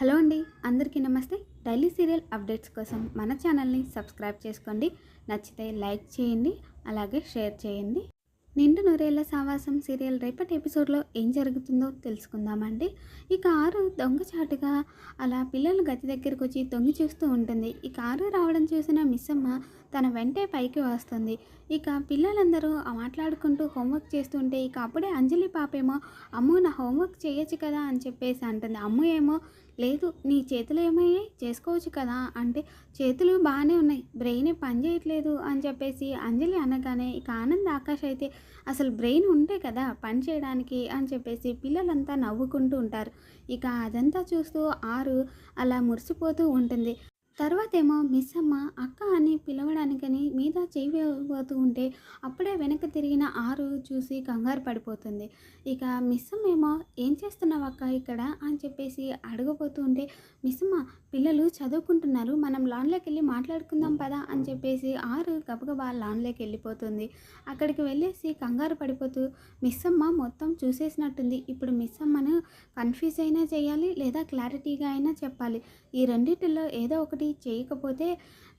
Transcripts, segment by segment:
Hello అండి అందరికీ నమస్తే. డైలీ సీరియల్ అప్డేట్స్ కోసం మన ఛానల్ని సబ్స్క్రైబ్ చేసుకోండి. నచ్చితే లైక్ చేయండి అలాగే షేర్ చేయండి. నిండు నూరేళ్ళ సావాసం సీరియల్ రేపటి ఎపిసోడ్లో ఏం జరుగుతుందో తెలుసుకుందామండి. ఇక ఆరు దొంగచాటుగా అలా పిల్లలు గది దగ్గరకు వచ్చి తొంగి చూస్తూ ఉంటుంది. ఇక ఆరు రావడం చూసిన మిస్సమ్మ తన వెంటే పైకి వస్తుంది. ఇక పిల్లలందరూ మాట్లాడుకుంటూ హోంవర్క్ చేస్తుంటే ఇక అప్పుడే అంజలి పాపేమో అమ్మో నా హోంవర్క్ చేయొచ్చు కదా అని చెప్పేసి అంటుంది. అమ్మ ఏమో లేదు నీ చేతులు ఏమయ్యాయి? చేసుకోవచ్చు కదా? అంటే చేతులు బాగానే ఉన్నాయి. బ్రెయిన్ పని చేయట్లేదు అని చెప్పేసి అంజలి అనగానే ఇక ఆనంద్ ఆకాష్ అయితే అసలు బ్రెయిన్ ఉంటే కదా పని చేయడానికి అని చెప్పేసి పిల్లలంతా నవ్వుకుంటూ ఉంటారు. ఇక అదంతా చూస్తూ ఆరు అలా మురిసిపోతూ ఉంటుంది. తర్వాత ఏమో మిస్ అమ్మ అక్క అని పిలవడానికని మీద చేయబోతూ ఉంటే అప్పుడే వెనక్కి తిరిగిన ఆరు చూసి కంగారు పడిపోతుంది. ఇక మిస్ అమ్మ ఏమో ఏం చేస్తున్నావు అక్క ఇక్కడ? అని చెప్పేసి అడగబోతూ ఉంటే మిస్ అమ్మ పిల్లలు చదువుకుంటున్నారు. మనం లాన్లోకి వెళ్ళి మాట్లాడుకుందాం పదా అని చెప్పేసి ఆరు గబగబా లాన్లోకి వెళ్ళిపోతుంది అక్కడికి వెళ్ళేసి కంగారు పడిపోతూ మిస్ అమ్మ మొత్తం చూసేసినట్టుంది. ఇప్పుడు మిస్ అమ్మను కన్ఫ్యూజ్ అయినా చేయాలి లేదా క్లారిటీగా అయినా చెప్పాలి. ఈ రెండింటిలో ఏదో ఒకటి చేయకపోతే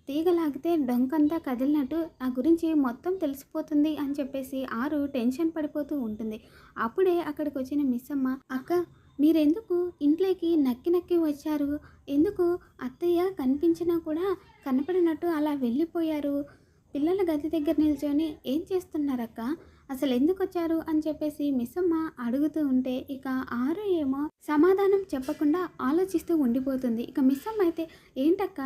తీగలాగితే డొంకంతా కదిలినట్టు నా గురించి మొత్తం తెలిసిపోతుంది అని చెప్పేసి ఆరు టెన్షన్ పడిపోతూ ఉంటుంది. అప్పుడే అక్కడికి వచ్చిన మిస్ అమ్మ అక్క మీరెందుకు ఇంట్లోకి నక్కి నక్కి వచ్చారు? ఎందుకు అత్తయ్య కనిపించినా కూడా కనపడినట్టు అలా వెళ్ళిపోయారు? పిల్లల గది దగ్గర నిల్చొని ఏం చేస్తున్నారక్క? అసలు ఎందుకు వచ్చారు అని చెప్పేసి మిస్సమ్మ అడుగుతూ ఉంటే ఇక ఆరు ఏమో సమాధానం చెప్పకుండా ఆలోచిస్తూ ఉండిపోతుంది. ఇక మిస్ అమ్మ అయితే ఏంటక్క?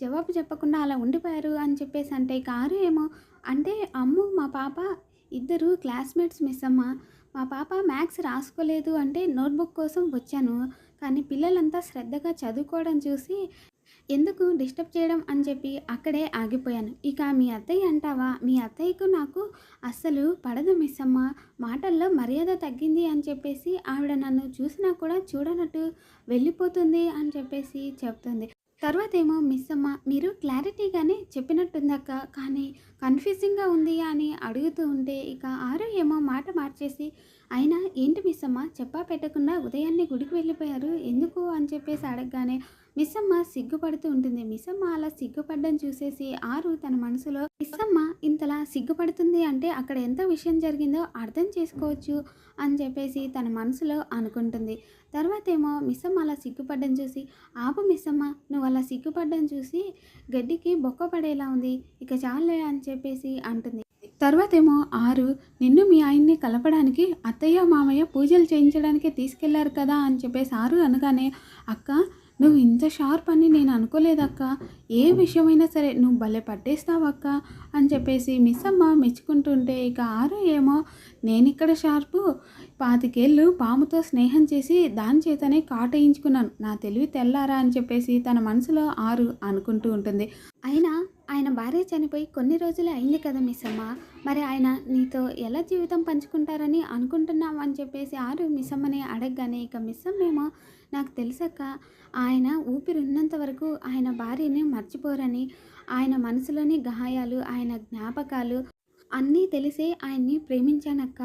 జవాబు చెప్పకుండా అలా ఉండిపోయారు? అని చెప్పేసి అంటే ఇక ఆరు ఏమో అంటే అమ్ము మా పాప ఇద్దరు క్లాస్మేట్స్ మిస్సమ్మ. మా పాప మ్యాథ్స్ రాసుకోలేదు అంటే నోట్బుక్ కోసం వచ్చాను. కానీ పిల్లలంతా శ్రద్ధగా చదువుకోవడం చూసి ఎందుకు డిస్టర్బ్ చేయడం అని చెప్పి అక్కడే ఆగిపోయాను. ఇక మీ అత్తయ్య అంటావా? మీ అత్తయ్యకు నాకు అస్సలు పడదు మిస్ అమ్మ మాటల్లో మర్యాద తగ్గింది అని చెప్పేసి ఆవిడ నన్ను చూసినా కూడా చూడనట్టు వెళ్ళిపోతుంది అని చెప్పేసి చెప్తుంది. తర్వాత ఏమో మిస్ అమ్మ మీరు క్లారిటీగానే చెప్పినట్టుందక్క. కానీ కన్ఫ్యూజింగ్గా ఉంది అని అడుగుతూ ఉంటే ఇక ఆరు ఏమో మాట మార్చేసి అయినా ఏంటి మిస్ అమ్మ చెప్పా పెట్టకుండా ఉదయాన్నే గుడికి వెళ్ళిపోయారు. ఎందుకు? అని చెప్పేసి అడగగానే మిస్ అమ్మ సిగ్గుపడుతూ ఉంటుంది. మిస్ అమ్మ అలా సిగ్గుపడ్డం చూసేసి ఆరు తన మనసులో మిస్ అమ్మ ఇంతలా సిగ్గుపడుతుంది అంటే అక్కడ ఎంత విషయం జరిగిందో అర్థం చేసుకోవచ్చు అని చెప్పేసి తన మనసులో అనుకుంటుంది. తర్వాత ఏమో మిస్ అమ్మ అలా సిగ్గుపడ్డం చూసి ఆపు మిస్ అమ్మ నువ్వు అలా సిగ్గుపడ్డం చూసి గడ్డికి బొక్క పడేలా ఉంది. ఇక చాలే అని చెప్పేసి అంటుంది. తర్వాత ఏమో ఆరు నిన్ను మీ ఆయన్ని కలపడానికి అత్తయ్య మామయ్య పూజలు చేయించడానికి తీసుకెళ్ళారు కదా అని చెప్పేసి ఆరు అనగానే అక్క నువ్వు ఇంత షార్ప్ అని నేను అనుకోలేదక్క. ఏ విషయమైనా సరే నువ్వు భలే పట్టేస్తావక్క అని చెప్పేసి మిస్ అమ్మ మెచ్చుకుంటుంటే ఇక ఆరు ఏమో నేను ఇక్కడ షార్పు పాతికేళ్ళు పాముతో స్నేహం చేసి దాని చేతనే కాటేయించుకున్నాను నా తెలివి తెల్లారా అని చెప్పేసి తన మనసులో ఆరు అనుకుంటూ ఉంటుంది. అయినా ఆయన భార్య చనిపోయి కొన్ని రోజులు అయింది కదా మిస్సమ్మ మరి ఆయన నీతో ఎలా జీవితం పంచుకుంటారని అనుకుంటున్నామని అని చెప్పేసి ఆరు మిస్ అమ్మని అడగగానే ఇక మిస్ అమ్మేమో నాకు తెలుసక ఆయన ఊపిరి ఉన్నంత వరకు ఆయన భార్యని మర్చిపోరని ఆయన మనసులోని గాయాలు ఆయన జ్ఞాపకాలు అన్నీ తెలిసే ఆయన్ని ప్రేమించానక్క.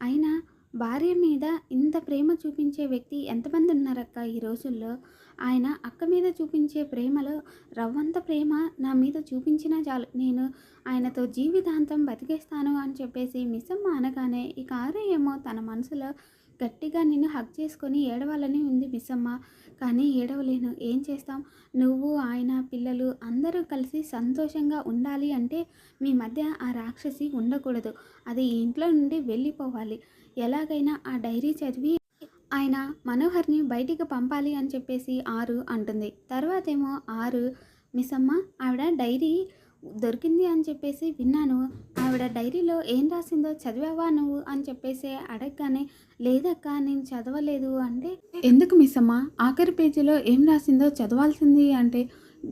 అయినా భార్య మీద ఇంత ప్రేమ చూపించే వ్యక్తి ఎంతమంది ఉన్నారక్క ఈ రోజుల్లో? ఆయన అక్క మీద చూపించే ప్రేమలో రవ్వంత ప్రేమ నా మీద చూపించినా చాలు. నేను ఆయనతో జీవితాంతం బతికేస్తాను అని చెప్పేసి మిస్సమ్మ అనగానే ఇక ఆరు ఏమో తన మనసులో గట్టిగా నిన్ను హక్ చేసుకొని ఏడవాలని ఉంది మిస్సమ్మ. కానీ ఏడవలేను. ఏం చేస్తాం? నువ్వు ఆయన పిల్లలు అందరూ కలిసి సంతోషంగా ఉండాలి అంటే మీ మధ్య ఆ రాక్షసి ఉండకూడదు. అది ఇంట్లో నుండి వెళ్ళిపోవాలి. ఎలాగైనా ఆ డైరీ చదివి ఆయన మనోహర్ని బయటికి పంపాలి అని చెప్పేసి ఆరు అంటుంది. తర్వాత ఏమో ఆరు మిస్ అమ్మ ఆవిడ డైరీ దొరికింది అని చెప్పేసి విన్నాను. ఆవిడ డైరీలో ఏం రాసిందో చదివావా నువ్వు అని చెప్పేసి అడగగానే లేదక్క నేను చదవలేదు అంటే ఎందుకు మిస్ అమ్మ ఆఖరి పేజీలో ఏం రాసిందో చదవాల్సింది అంటే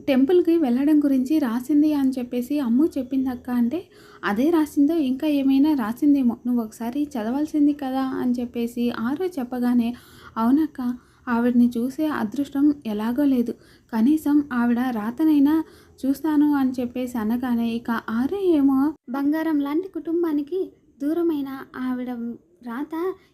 టెంపుల్కి వెళ్ళడం గురించి రాసింది అని చెప్పేసి అమ్ము చెప్పింది అక్క అంటే అదే రాసిందో ఇంకా ఏమైనా రాసిందేమో నువ్వు ఒకసారి చదవాల్సింది కదా అని చెప్పేసి ఆరో చెప్పగానే అవునక్క ఆవిడని చూసే అదృష్టం ఎలాగో లేదు. కనీసం ఆవిడ రాతనైనా చూస్తాను అని చెప్పేసి అనగానే ఇక ఆరే ఏమో. బంగారం లాంటి కుటుంబానికి దూరమైన ఆవిడ రాత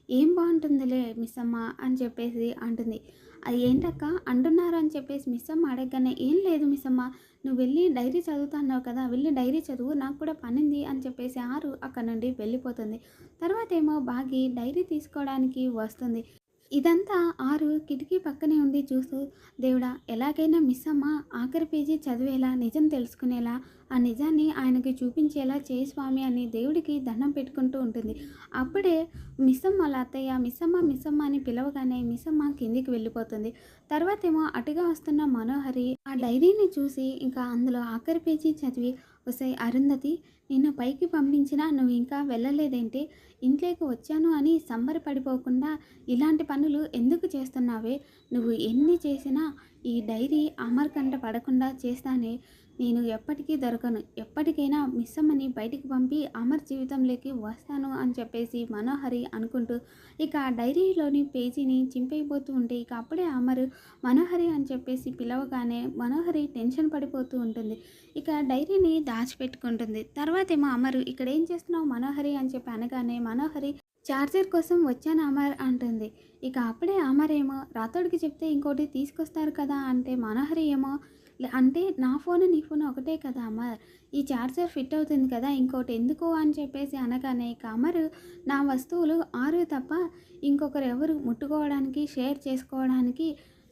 ఏం బాగుంటుందిలే మిస్ అమ్మ అని చెప్పేసి అంటుంది. అది ఏంటక్క అంటున్నారు అని చెప్పేసి మిస్ అమ్మ అడగగానే ఏం లేదు మిస్ అమ్మ నువ్వు వెళ్ళి డైరీ చదువుతున్నావు కదా వెళ్ళి డైరీ చదువు నాకు కూడా పనింది అని చెప్పేసి ఆరు అక్కడ నుండి వెళ్ళిపోతుంది. తర్వాత ఏమో బాగి డైరీ తీసుకోవడానికి వస్తుంది. ఇదంతా ఆరు కిటికీ పక్కనే ఉండి చూస్తూ దేవుడా ఎలాగైనా మిస్ అమ్మ ఆఖరి పేజీ చదివేలా నిజం తెలుసుకునేలా ఆ నిజాన్ని ఆయనకి చూపించేలా చేయి స్వామి అని దేవుడికి దండం పెట్టుకుంటూ ఉంటుంది. అప్పుడే మిస్సమ్మ వాళ్ళ అత్తయ్య మిస్సమ్మ మిస్సమ్మ అని పిలవగానే మిస్సమ్మ కిందికి వెళ్ళిపోతుంది. తర్వాత ఏమో అటుగా వస్తున్న మనోహరి ఆ డైరీని చూసి ఇంకా అందులో ఆఖరి పేజీ చదివి ఒసై అరుంధతి నిన్ను పైకి పంపించినా నువ్వు ఇంకా వెళ్ళలేదేంటి? ఇంట్లోకి వచ్చాను అని సంబరపడిపోకుండా ఇలాంటి పనులు ఎందుకు చేస్తున్నావే? నువ్వు ఎన్ని చేసినా ఈ డైరీ అమర్కంట పడకుండా చేస్తానే. నేను ఎప్పటికీ దొరకను. ఎప్పటికైనా మిస్సమ్మని బయటికి పంపి అమర్ జీవితంలోకి వస్తాను అని చెప్పేసి మనోహరి అనుకుంటూ ఇక డైరీలోని పేజీని చింపైపోతూ ఉంటే ఇక అప్పుడే అమర్ మనోహరి అని చెప్పేసి పిలవగానే మనోహరి టెన్షన్ పడిపోతూ ఉంటుంది. ఇక డైరీని దాచిపెట్టుకుంటుంది. తర్వాత ఏమో అమరు ఇక్కడ ఏం చేస్తున్నావు మనోహరి? అని చెప్పి అనగానే మనోహరి చార్జర్ కోసం వచ్చాను అమర్ అంటుంది. ఇక అప్పుడే అమర్ ఏమో రాతోడికి చెప్తే ఇంకోటి తీసుకొస్తారు కదా అంటే మనోహరి ఏమో అంటే నా ఫోన్ నీ ఫోన్ ఒకటే కదా అమర్. ఈ ఛార్జర్ ఫిట్ అవుతుంది కదా ఇంకోటి ఎందుకు అని చెప్పేసి అనగానే ఇక అమర్ నా వస్తువులు ఆరు తప్ప ఇంకొకరు ఎవరు ముట్టుకోవడానికి షేర్ చేసుకోవడానికి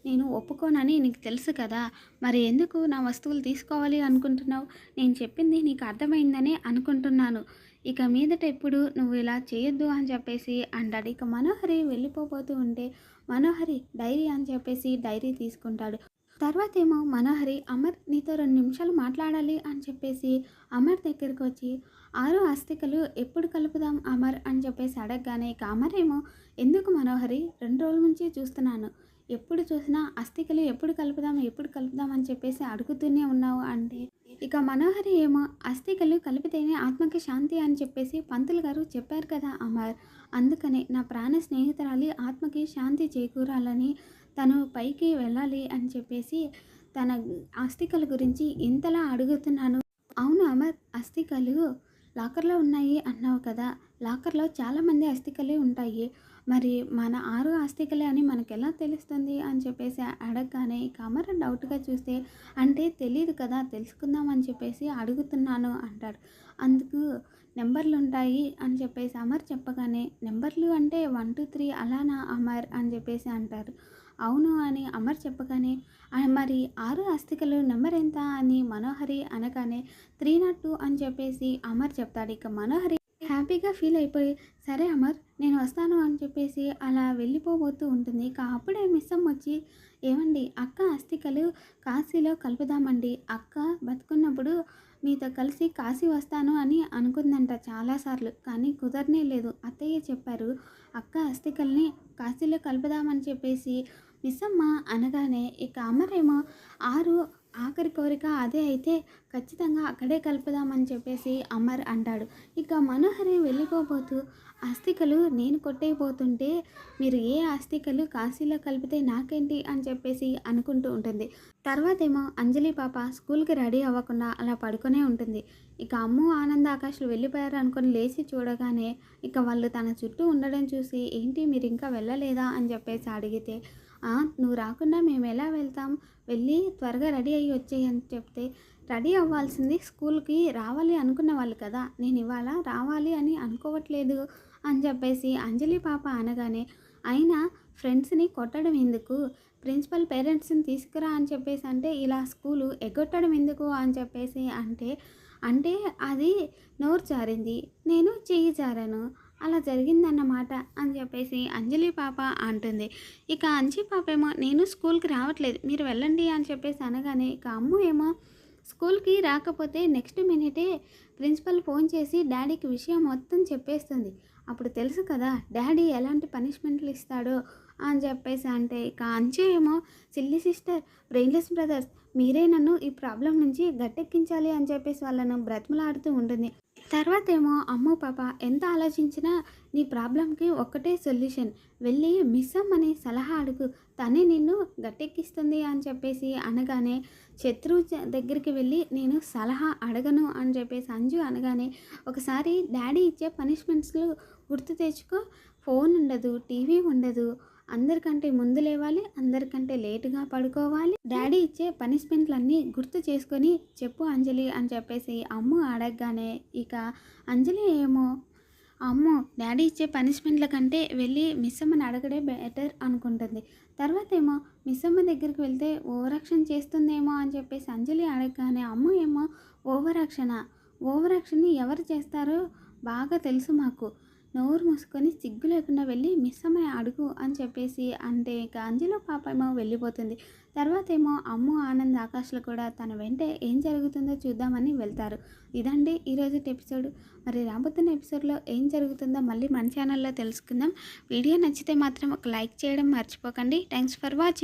నేను ఒప్పుకోనని నీకు తెలుసు కదా. మరి ఎందుకు నా వస్తువులు తీసుకోవాలి అనుకుంటున్నావు? నేను చెప్పింది నీకు అర్థమైందని అనుకుంటున్నాను. ఇక మీదట ఎప్పుడు నువ్వు ఇలా చేయొద్దు అని చెప్పేసి అంటాడు. ఇక మనోహరి వెళ్ళిపోబోతూ ఉంటే మనోహరి డైరీ అని చెప్పేసి డైరీ తీసుకుంటాడు. తర్వాత ఏమో మనోహరి అమర్ నీతో రెండు నిమిషాలు మాట్లాడాలి అని చెప్పేసి అమర్ దగ్గరికి వచ్చి ఆరు అస్థికలు ఎప్పుడు కలుపుదాం అమర్? అని చెప్పేసి అడగగానే ఇక అమర్ ఏమో ఎందుకు మనోహరి? రెండు రోజుల నుంచి చూస్తున్నాను. ఎప్పుడు చూసినా అస్థికలు ఎప్పుడు కలుపుదాం ఎప్పుడు కలుపుదాం అని చెప్పేసి అడుగుతూనే ఉన్నావు అంటే ఇక మనోహరి ఏమో అస్థికలు కలిపితేనే ఆత్మకి శాంతి అని చెప్పేసి పంతులు గారు చెప్పారు కదా అమర్. అందుకనే నా ప్రాణ స్నేహితురాలి ఆత్మకి శాంతి చేకూరాలని తను పైకి వెళ్ళాలి అని చెప్పేసి తన ఆస్తికల గురించి ఇంతలా అడుగుతున్నాను. అవును అమర్ అస్థికలు లాకర్లో ఉన్నాయి అన్నావు కదా. లాకర్లో చాలామంది అస్థికలే ఉంటాయి. మరి మన ఆరు ఆస్తికలే అని మనకు ఎలా తెలుస్తుంది అని చెప్పేసి అడగగానే కమర్ డౌట్గా చూస్తే అంటే తెలియదు కదా తెలుసుకుందాం అని చెప్పేసి అడుగుతున్నాను అంటాడు. అందుకు నెంబర్లు ఉంటాయి అని చెప్పేసి అమర్ చెప్పగానే నెంబర్లు అంటే వన్ టూ త్రీ అలానా అమర్? అని చెప్పేసి అంటారు. అవును అని అమర్ చెప్పగానే మరి ఆరు అస్థికలు నెంబర్ ఎంత? అని మనోహరి అనగానే త్రీ నాట్ టూ అని చెప్పేసి అమర్ చెప్తాడు. ఇక మనోహరి హ్యాపీగా ఫీల్ అయిపోయి సరే అమర్ నేను వస్తాను అని చెప్పేసి అలా వెళ్ళిపోబోతూ ఉంటుంది. ఇక అప్పుడే మిస్సమ్ వచ్చి ఏమండి అక్క అస్థికలు కాశీలో కలుపుదామండి. అక్క బతుకున్నప్పుడు మీతో కలిసి కాశీ వస్తాను అని అనుకుందంట చాలాసార్లు కానీ కుదరనే లేదు. అత్తయ్య చెప్పారు అక్క అస్థికల్ని కాశీలో కలుపుదామని చెప్పేసి. మిస్సమ్మ అనగానే ఇక అమరేమో ఆరు ఆఖరి కోరిక అదే అయితే ఖచ్చితంగా అక్కడే కలుపుదామని చెప్పేసి అమర్ అంటాడు. ఇక మనోహరి వెళ్ళిపోబోతూ అస్థికలు నేను కొట్టేయబోతుంటే మీరు ఏ ఆస్తికలు కాశీలో కలిపితే నాకేంటి? అని చెప్పేసి అనుకుంటూ ఉంటుంది. తర్వాత ఏమో అంజలి పాప స్కూల్కి రెడీ అవ్వకుండా అలా పడుకునే ఉంటుంది. ఇక అమ్ము ఆనంద ఆకాశలు వెళ్ళిపోయారు అనుకొని లేచి చూడగానే ఇక వాళ్ళు తన చుట్టూ ఉండడం చూసి ఏంటి మీరు ఇంకా వెళ్ళలేదా? అని చెప్పేసి అడిగితే నువ్వు రాకుండా మేము ఎలా వెళ్తాం? వెళ్ళి త్వరగా రెడీ అయ్యి వచ్చేయి అని చెప్తే రెడీ అవ్వాల్సింది స్కూల్కి రావాలి అనుకున్న వాళ్ళు కదా నేను ఇవాళ రావాలి అని అనుకోవట్లేదు అని చెప్పేసి అంజలి పాప అనగానే అయినా ఫ్రెండ్స్ని కొట్టడం ఎందుకు? ప్రిన్సిపల్ పేరెంట్స్ని తీసుకురా అని చెప్పేసి అంటే ఇలా స్కూలు ఎగ్గొట్టడం ఎందుకు? అని చెప్పేసి అంటే అంటే అది నోరు జారింది నేను చెయ్యి జారాను అలా జరిగిందన్నమాట అని చెప్పేసి అంజలి పాప అంటుంది. ఇక అంజలి పాప ఏమో నేను స్కూల్కి రావట్లేదు మీరు వెళ్ళండి అని చెప్పేసి అనగానే ఇక అమ్ము ఏమో స్కూల్కి రాకపోతే నెక్స్ట్ మినిటే ప్రిన్సిపల్ ఫోన్ చేసి డాడీకి విషయం మొత్తం చెప్పేస్తుంది. అప్పుడు తెలుసు కదా డాడీ ఎలాంటి పనిష్మెంట్లు ఇస్తాడో అని చెప్పేసి అంటే ఇక అంచు ఏమో సిల్లీ సిస్టర్ బ్రెయిన్లెస్ బ్రదర్స్ మీరే నన్ను ఈ ప్రాబ్లం నుంచి గట్టెక్కించాలి అని చెప్పేసి వాళ్ళను బ్రతిమలాడుతూ ఉంటుంది. తర్వాత ఏమో అమ్మో పాప ఎంత ఆలోచించినా నీ ప్రాబ్లంకి ఒక్కటే సొల్యూషన్. వెళ్ళి మిస్ అమ్మని సలహా అడుగు. తనే నిన్ను గట్టెక్కిస్తుంది అని చెప్పేసి అనగానే శత్రువు దగ్గరికి వెళ్ళి నేను సలహా అడగను అని చెప్పేసి అంజు అనగానే ఒకసారి డాడీ ఇచ్చే పనిష్మెంట్స్లు గుర్తు తెచ్చుకో. ఫోన్ ఉండదు టీవీ ఉండదు. అందరికంటే ముందు లేవాలి అందరికంటే లేటుగా పడుకోవాలి. డాడీ ఇచ్చే పనిష్మెంట్లన్నీ గుర్తు చేసుకొని చెప్పు అంజలి అని చెప్పేసి అమ్ము అడగగానే ఇక అంజలి ఏమో అమ్మో డాడీ ఇచ్చే పనిష్మెంట్ల కంటే వెళ్ళి మిస్ అమ్మని అడగడే బెటర్ అనుకుంటుంది. తర్వాత ఏమో మిస్ అమ్మ దగ్గరికి వెళ్తే ఓవరాక్షన్ చేస్తుందేమో అని చెప్పేసి అంజలి అడగగానే అమ్మ ఏమో ఓవరాక్షణ ఓవరాక్షన్ని ఎవరు చేస్తారో బాగా తెలుసు మాకు. నోరు మూసుకొని సిగ్గు లేకుండా వెళ్ళి మిస్ అమ్మాయి అడుగు అని చెప్పేసి అంటే ఇక అంజలో పాప ఏమో వెళ్ళిపోతుంది. తర్వాత ఏమో అమ్ము ఆనంద్ ఆకాశ్లు కూడా తన వెంటే ఏం జరుగుతుందో చూద్దామని వెళ్తారు. ఇదండి ఈరోజు ఎపిసోడ్. మరి రాబోతున్న ఎపిసోడ్లో ఏం జరుగుతుందో మళ్ళీ మన ఛానల్లో తెలుసుకుందాం. వీడియో నచ్చితే మాత్రం ఒక లైక్ చేయడం మర్చిపోకండి. Thanks for watching.